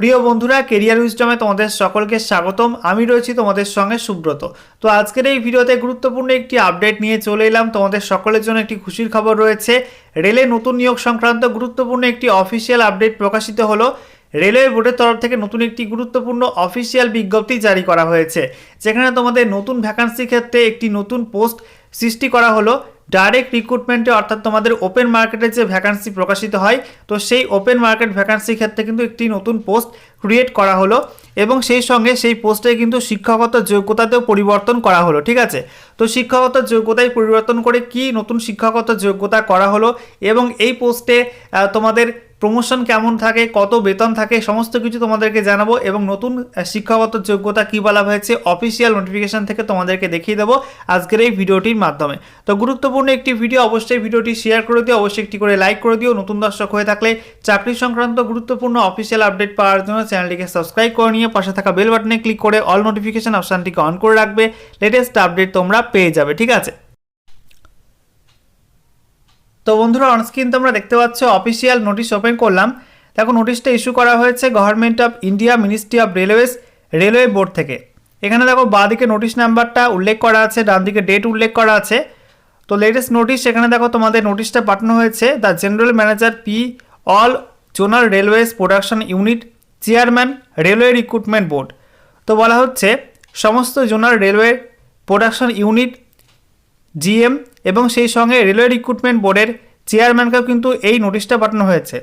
প্রিয় বন্ধুরা কেরিয়ার উইজডমে তোমাদের সকলকে স্বাগতম। আমি রয়েছি তোমাদের সঙ্গে সুব্রত। তো আজকের এই ভিডিওতে গুরুত্বপূর্ণ একটি আপডেট নিয়ে চলে এলাম। তোমাদের সকলের জন্য একটি খুশির খবর রয়েছে। রেলে নতুন নিয়োগ সংক্রান্ত গুরুত্বপূর্ণ একটি অফিসিয়াল আপডেট প্রকাশিত হলো। রেলওয়ে বোর্ডের তরফ থেকে নতুন একটি গুরুত্বপূর্ণ অফিসিয়াল বিজ্ঞপ্তি জারি করা হয়েছে। যেখানে তোমাদের নতুন ভ্যাকান্সি ক্ষেত্রে একটি নতুন পোস্ট সৃষ্টি করা হলো। ডাইরেক্ট রিক্রুটমেন্টে অর্থাৎ তোমাদের ওপেন মার্কেটে যে ভ্যাকান্সি প্রকাশিত হয়, তো সেই ওপেন মার্কেট ভ্যাকান্সির ক্ষেত্রে কিন্তু একটি নতুন পোস্ট ক্রিয়েট করা হলো এবং সেই সঙ্গে সেই পোস্টে কিন্তু শিক্ষাগত যোগ্যতাতেও পরিবর্তন করা হলো, ঠিক আছে? তো শিক্ষাগত যোগ্যতায় পরিবর্তন করে কি নতুন শিক্ষাগত যোগ্যতা করা হলো এবং এই পোস্টে তোমাদের প্রমোশন কেমন থাকে, কত বেতন থাকে, সমস্ত কিছু তোমাদেরকে জানাব এবং নতুন শিক্ষাগত যোগ্যতা কী বলা হয়েছে অফিসিয়াল নোটিফিকেশন থেকে তোমাদেরকে দেখিয়ে দেবো আজকের এই ভিডিওটির মাধ্যমে। তো গুরুত্বপূর্ণ একটি ভিডিও অবশ্যই ভিডিওটি শেয়ার করে দিও, অবশ্যই একটি করে লাইক করে দিও। নতুন দর্শক হয়ে থাকলে চাকরি সংক্রান্ত গুরুত্বপূর্ণ অফিসিয়াল আপডেট পাওয়ার জন্য চ্যানেলটিকে সাবস্ক্রাইব করে নিয়ে পাশে থাকা বেল বাটনে ক্লিক করে অল নোটিফিকেশন অপশানটিকে অন করে রাখবে। লেটেস্ট আপডেট তোমরা পেয়ে যাবে, ঠিক আছে? তো বন্ধুরা অনস্ক্রিন তোমরা দেখতে পাচ্ছ অফিসিয়াল নোটিশ ওপেন করলাম। দেখো নোটিশটা ইস্যু করা হয়েছে Government of India Ministry of Railways Railway Board থেকে। এখানে দেখো, বাঁদিকে নোটিশ নাম্বারটা উল্লেখ করা আছে ডান দিকে ডেট উল্লেখ করা আছে। তো লেটেস্ট নোটিশ এখানে দেখো, তোমাদের নোটিশটা পাঠানো হয়েছে। The general manager P all zonal railways production unit chairman railway recruitment board তো বলা হচ্ছে, সমস্ত zonal railway production unit GM এবং সেই সঙ্গে রেলওয়ে রিক্রুটমেন্ট বোর্ডের চেয়ারম্যানকেও কিন্তু এই নোটিশটা পাঠানো হয়েছে।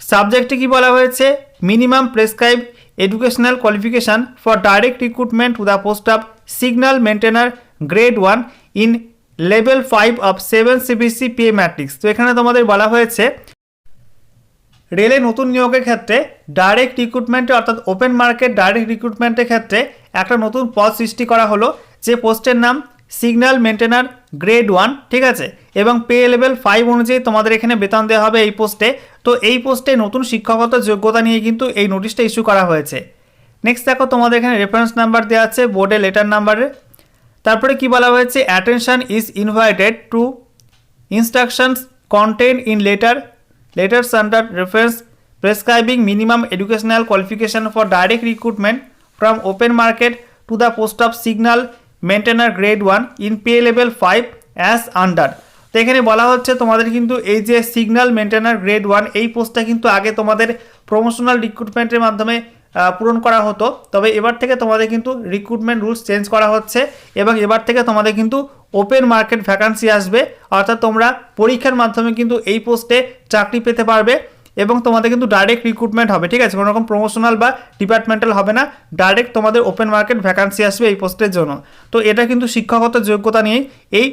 সাবজেক্টে কি বলা হয়েছে? Minimum prescribed educational qualification for direct recruitment to the post of signal maintainer grade one in level five of seven CPC pay matrix তো এখানে তোমাদের বলা হয়েছে, রেলে নতুন নিয়োগের ক্ষেত্রে ডাইরেক্ট রিক্রুটমেন্টে অর্থাৎ ওপেন মার্কেট ডাইরেক্ট রিক্রুটমেন্টের ক্ষেত্রে একটা নতুন পদ সৃষ্টি করা হলো। যে পোস্টের নাম সিগন্যাল মেনটেনার গ্রেড ওয়ান ঠিক আছে? এবং পে লেভেল ফাইভ অনুযায়ী তোমাদের এখানে বেতন দেওয়া হবে এই পোস্টে তো এই পোস্টে নতুন শিক্ষাগত যোগ্যতা নিয়ে কিন্তু এই নোটিশটা ইস্যু করা হয়েছে। নেক্সট দেখো, তোমাদের এখানে রেফারেন্স নাম্বার দেওয়া আছে বোর্ডে লেটার নাম্বারে তারপরে কি বলা হয়েছে? Attention is invited to instructions contained in letter letters under reference prescribing minimum educational qualification for direct recruitment from open market to the post of signal maintainer grade 1 in pay level 5 as under তো এখানে বলা হচ্ছে তোমাদের কিন্তু এই যে signal maintainer grade one এই পোস্টটা কিন্তু আগে তোমাদের প্রমোশনাল রিক্রুটমেন্টের মাধ্যমে পূরণ করা হতো। তবে এবার থেকে তোমাদের কিন্তু রিক্রুটমেন্ট রুলস চেঞ্জ করা হচ্ছে এবং এবার থেকে তোমাদের কিন্তু ওপেন মার্কেট ভ্যাকান্সি আসবে। অর্থাৎ তোমরা পরীক্ষার মাধ্যমে কিন্তু এই পোস্টে চাকরি পেতে পারবে। এবং তোমাদের কিন্তু ডাইরেক্ট রিক্রুটমেন্ট হবে, ঠিক আছে? কোনো রকম প্রমোশনাল বা ডিপার্টমেন্টাল হবে না। ডাইরেক্ট তোমাদের ওপেন মার্কেট ভ্যাকান্সি আসবে এই পোস্টের জন্য। তো এটা কিন্তু শিক্ষাগত যোগ্যতা নিয়েই এই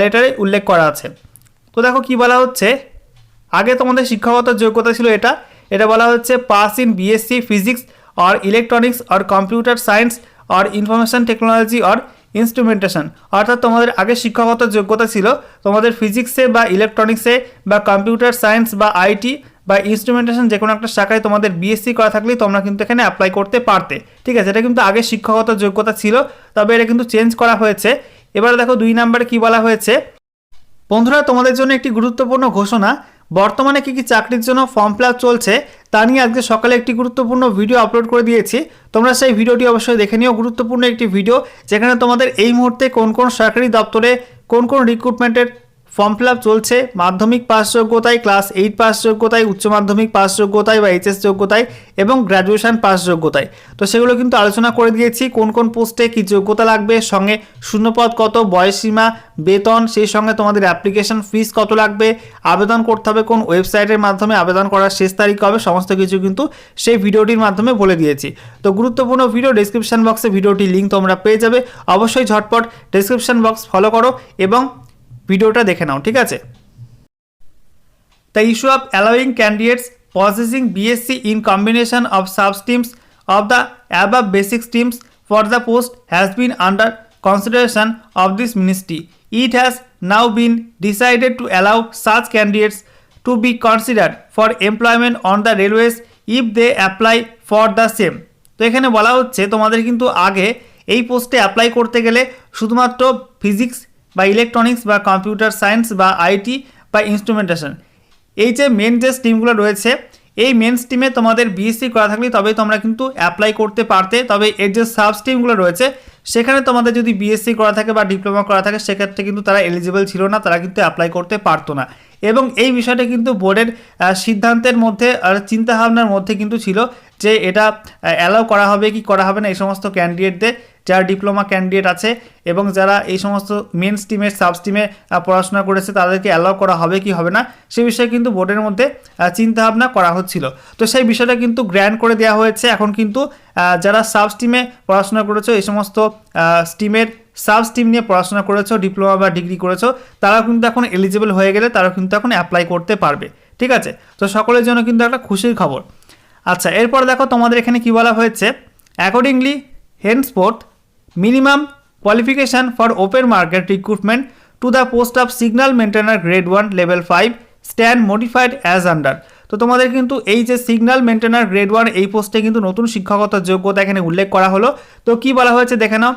লেটারে উল্লেখ করা আছে। তো দেখো কি বলা হচ্ছে? আগে তোমাদের শিক্ষাগত যোগ্যতা ছিল এটা। এটা বলা হচ্ছে pass in BSc physics or electronics or computer science or information technology or instrumentation অর্থাৎ তোমাদের আগে শিক্ষাগত যোগ্যতা ছিল। তোমাদের ফিজিক্সে বা ইলেকট্রনিক্সে বা কম্পিউটার সায়েন্স বা আইটি বা ইনস্ট্রুমেন্টেশন যে কোনো একটা শাখায় তোমাদের বিএসসি করা থাকলেই তোমরা কিন্তু এখানে অ্যাপ্লাই করতে পারতে। ঠিক আছে? এটা কিন্তু আগে শিক্ষাগত যোগ্যতা ছিল, তবে এটা কিন্তু চেঞ্জ করা হয়েছে। এবার দেখো দুই নাম্বারে কি বলা হয়েছে? বন্ধুরা, তোমাদের জন্য একটি গুরুত্বপূর্ণ ঘোষণা। বর্তমানে কী কী চাকরির জন্য ফর্ম ফিল চলছে, তা নিয়ে আজকে সকালে একটি গুরুত্বপূর্ণ ভিডিও আপলোড করে দিয়েছি। তোমরা সেই ভিডিওটি অবশ্যই দেখে নিও। গুরুত্বপূর্ণ একটি ভিডিও যেখানে তোমাদের এই মুহূর্তে কোন কোন সরকারি দপ্তরে কোন কোন রিক্রুটমেন্টের ফর্ম ফিল আপ চলছে, মাধ্যমিক পাস যোগ্যতায় ক্লাস এইট পাস যোগ্যতায়, উচ্চ মাধ্যমিক পাস যোগ্যতায় বা এইচএস যোগ্যতায় এবং গ্র্যাজুয়েশন পাস যোগ্যতায়। তো সেগুলো কিন্তু আলোচনা করে দিয়েছি, কোন কোন পোস্টে কী যোগ্যতা লাগবে, সঙ্গে শূন্যপদ কত বয়সসীমা বেতন, সেই সঙ্গে তোমাদের অ্যাপ্লিকেশন ফিস কত লাগবে, আবেদন করতে হবে কোন ওয়েবসাইটের মাধ্যমে, আবেদন করার শেষ তারিখ হবে সমস্ত কিছু কিন্তু সেই ভিডিওটির মাধ্যমে বলে দিয়েছি। তো গুরুত্বপূর্ণ ভিডিও ডিসক্রিপশন বক্সে ভিডিওটির লিঙ্ক তোমরা পেয়ে যাবে, অবশ্যই ঝটপট ডিসক্রিপশন বক্স ফলো করো এবং ভিডিওটা দেখে নাও, ঠিক আছে? The issue of allowing candidates processing BSc in combination of sub streams of the above basic streams for the post has been under consideration of this ministry it has now been decided to allow such candidates to be considered for employment on the railways if they apply for the same তো এখানে বলা হচ্ছে, তোমাদের কিন্তু আগে এই পোস্টে apply করতে গেলে শুধুমাত্র ফিজিক্স বা ইলেকট্রনিক্স বা কম্পিউটার সায়েন্স বা আইটি বা ইনস্ট্রুমেন্টেশন এই যে মেন যে স্ট্রিমগুলো রয়েছে, এই মেন স্ট্রিমে তোমাদের বিএসসি করা থাকলে তবেই তোমরা কিন্তু অ্যাপ্লাই করতে পারতে। তবে এর যে সাব স্ট্রিমগুলো রয়েছে, সেখানে তোমাদের যদি বিএসসি করা থাকে বা ডিপ্লোমা করা থাকে, সেক্ষেত্রে কিন্তু তারা এলিজিবল ছিল না, তারা কিন্তু অ্যাপ্লাই করতে পারতো না। এবং এই বিষয়টা কিন্তু বোর্ডের সিদ্ধান্তের মধ্যে আর চিন্তাভাবনার মধ্যে কিন্তু ছিল যে এটা অ্যালাউ করা হবে কি করা হবে না, এই সমস্ত ক্যান্ডিডেটদের যারা ডিপ্লোমা ক্যান্ডিডেট আছে এবং যারা এই সমস্ত মেন স্ট্রিমের সাব স্ট্রিমে পড়াশোনা করেছে তাদেরকে অ্যালাউ করা হবে কি হবে না, সে বিষয়ে কিন্তু বোর্ডের মধ্যে চিন্তাভাবনা করা হচ্ছিল। তো সেই বিষয়টা কিন্তু গ্র্যান্ড করে দেওয়া হয়েছে। এখন কিন্তু যারা সাব স্ট্রিমে পড়াশোনা করেছ, এই সমস্ত স্ট্রিমের সাব স্ট্রিম নিয়ে পড়াশোনা করেছ, ডিপ্লোমা বা ডিগ্রি করেছ তারা কিন্তু এখন এলিজিবল হয়ে গেলে তারা কিন্তু এখন অ্যাপ্লাই করতে পারবে। ঠিক আছে? তো সকলের জন্য কিন্তু একটা খুশির খবর। আচ্ছা এরপর দেখো তোমাদের এখানে কি বলা হয়েছে। Accordingly henceforth minimum qualification for open market recruitment to the post of signal maintainer grade one level five stand modified as under তো তোমাদের কিন্তু এই যে সিগন্যাল মেনটেনার গ্রেড ওয়ান এই পোস্টে কিন্তু নতুন শিক্ষাগত যোগ্যতা এখানে উল্লেখ করা হলো। তো কি বলা হয়েছে দেখে নাও।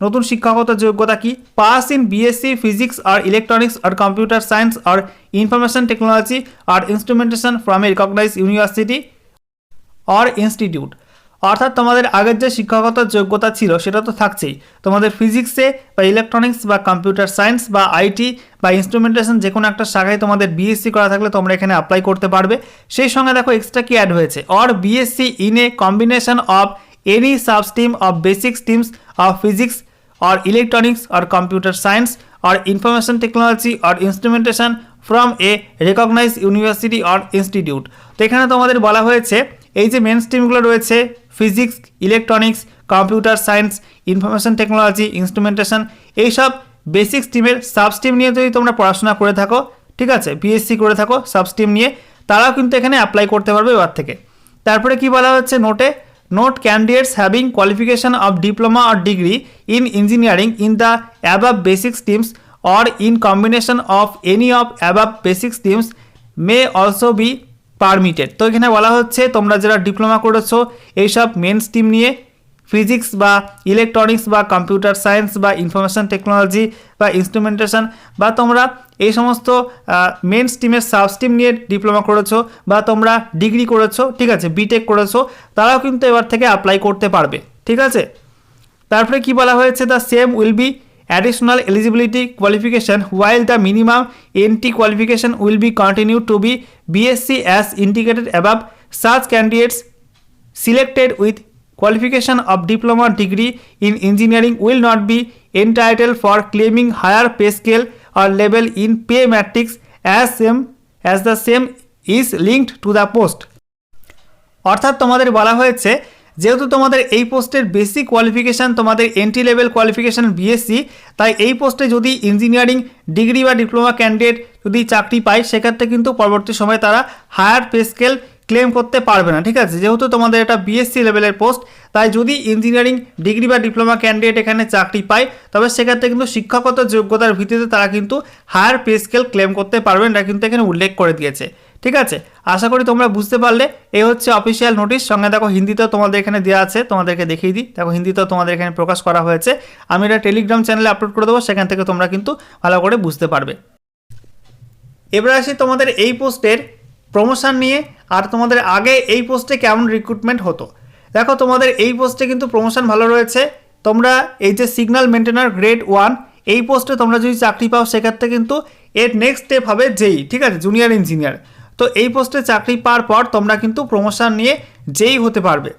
নতুন শিক্ষাগত যোগ্যতা কি? Pass in BSc physics or electronics or computer science or information technology or instrumentation from a recognise university or institute অর্থাৎ তোমাদের আগের যে শিক্ষাগত যোগ্যতা ছিল, সেটা তো থাকছেই। তোমাদের ফিজিক্সে বা ইলেকট্রনিক্স বা কম্পিউটার সায়েন্স বা আইটি বা ইনস্ট্রুমেন্টেশন যে কোনো একটা শাখায় তোমাদের বিএসসি করা থাকলে তোমরা এখানে অ্যাপ্লাই করতে পারবে। সেই সঙ্গে দেখো এক্সট্রা কি অ্যাড হয়েছে? Or BSc in a combination of any substream of basic streams of physics or electronics or computer science or information technology or instrumentation from a recognized university or institute তো এখানে তোমাদের বলা হয়েছে, এই যে main স্ট্রিমগুলো রয়েছে physics electronics computer science information technology instrumentation এইসব বেসিক স্ট্রিমের সাব স্ট্রিম নিয়ে যদি তোমরা পড়াশোনা করে থাকো, ঠিক আছে? বিএসসি করে থাকো সাব স্ট্রিম নিয়ে, তারাও কিন্তু এখানে অ্যাপ্লাই করতে পারবে এবার থেকে। তারপরে কি বলা হচ্ছে নোটে note candidates having qualification of diploma or degree in engineering in the above basic streams or in combination of any of above basic streams may also be permitted. তো এখানে বলা হচ্ছে তোমরা যারা ডিপ্লোমা করেছ, এইসব মেন স্ট্রিম নিয়ে physics বা ইলেকট্রনিক্স বা কম্পিউটার সায়েন্স বা ইনফরমেশন টেকনোলজি বা ইনস্ট্রুমেন্টেশন বা তোমরা এই সমস্ত মেন স্ট্রিমের সাব স্ট্রিম নিয়ে ডিপ্লোমা করেছ বা তোমরা ডিগ্রি করেছ, ঠিক আছে বিটেক করেছ, তারাও কিন্তু এবার থেকে অ্যাপ্লাই করতে পারবে, ঠিক আছে? তারপরে কি বলা হয়েছে? The same will be additional eligibility qualification while the minimum NT qualification will be continued to be BSc as indicated above such candidates selected with qualification of diploma degree in engineering will not be entitled for claiming higher pay scale or level in pay matrix as same as the same is linked to the post অর্থাৎ তোমাদের বলা হয়েছে যেহেতু তোমাদের এই পোস্টের basic qualification তোমাদের entry level qualification BSc তাই এই পোস্টে যদি ইঞ্জিনিয়ারিং ডিগ্রি বা ডিপ্লোমা ক্যান্ডিডেট যদি চাকরি পায়, সেক্ষেত্রে কিন্তু পরবর্তী সময়ে তারা হায়ার পে স্কেল ক্লেম করতে পারবে না, ঠিক আছে? যেহেতু তোমাদের এটা বিএসসি লেভেলের পোস্ট তাই যদি ইঞ্জিনিয়ারিং ডিগ্রি বা ডিপ্লোমা ক্যান্ডিডেট এখানে চাকরি পায়, তবে সেক্ষেত্রে কিন্তু শিক্ষাগত যোগ্যতার ভিত্তিতে তারা কিন্তু হায়ার পে স্কেল ক্লেম করতে পারবেন এটা কিন্তু এখানে উল্লেখ করে দিয়েছে। ঠিক আছে? আশা করি তোমরা বুঝতে পারলে। এই হচ্ছে অফিসিয়াল নোটিশ সঙ্গে দেখো, হিন্দিতেও তোমাদের এখানে দেওয়া আছে। তোমাদেরকে দেখিয়ে দিই। দেখো, হিন্দিতেও তোমাদের এখানে প্রকাশ করা হয়েছে। আমি এটা টেলিগ্রাম চ্যানেলে আপলোড করে দেবো। সেখান থেকে তোমরা কিন্তু ভালো করে বুঝতে পারবে। এবার আসি তোমাদের এই পোস্টের প্রমোশন নিয়ে। আর তোমাদের আগে এই পোস্টে কেমন রিক্রুটমেন্ট হতো? দেখো, তোমাদের এই পোস্টে কিন্তু প্রমোশন ভালো রয়েছে। তোমরা এই যে সিগন্যাল মেনটেনার গ্রেড ওয়ান এই পোস্টে তোমরা যদি চাকরি পাও, সেক্ষেত্রে কিন্তু এর নেক্সট স্টেপ হবে যেই। ঠিক আছে? জুনিয়র ইঞ্জিনিয়ার তো এই পোস্টে চাকরি পাওয়ার পর তোমরা কিন্তু প্রমোশন নিয়ে যেই হতে পারবে।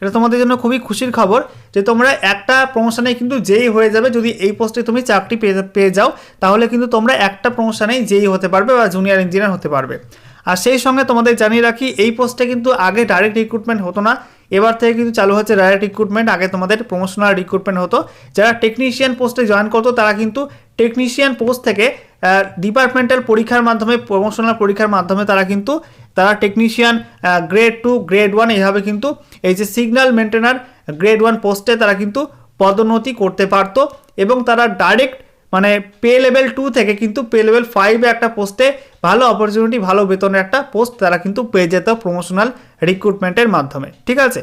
এটা তোমাদের জন্য খুবই খুশির খবর যে তোমরা একটা প্রমোশনে কিন্তু যেই হয়ে যাবে যদি এই পোস্টে তুমি চাকরি পেয়ে যাও, তাহলে কিন্তু তোমরা একটা প্রমোশনেই যেই হতে পারবে বা জুনিয়র ইঞ্জিনিয়ার হতে পারবে। আর সেই সঙ্গে তোমাদের জানিয়ে রাখি, এই পোস্টে কিন্তু আগে ডাইরেক্ট রিক্রুটমেন্ট হতো না, এবার থেকে কিন্তু চালু হচ্ছে ডাইরেক্ট রিক্রুটমেন্ট আগে তোমাদের প্রমোশনাল রিক্রুটমেন্ট হতো। যারা টেকনিশিয়ান পোস্টে জয়েন করতো, তারা কিন্তু টেকনিশিয়ান পোস্ট থেকে ডিপার্টমেন্টাল পরীক্ষার মাধ্যমে প্রমোশনাল পরীক্ষার মাধ্যমে তারা কিন্তু, তারা technician grade two grade one এইভাবে কিন্তু এই যে সিগন্যাল মেনটেনার গ্রেড ওয়ান পোস্টে তারা কিন্তু পদোন্নতি করতে পারতো এবং তারা ডাইরেক্ট মানে পে লেভেল টু থেকে কিন্তু পে লেভেল ফাইভে একটা পোস্টে ভালো অপরচুনিটি ভালো বেতনের একটা পোস্ট তারা কিন্তু পেয়ে যেত প্রমোশনাল রিক্রুটমেন্টের মাধ্যমে। ঠিক আছে?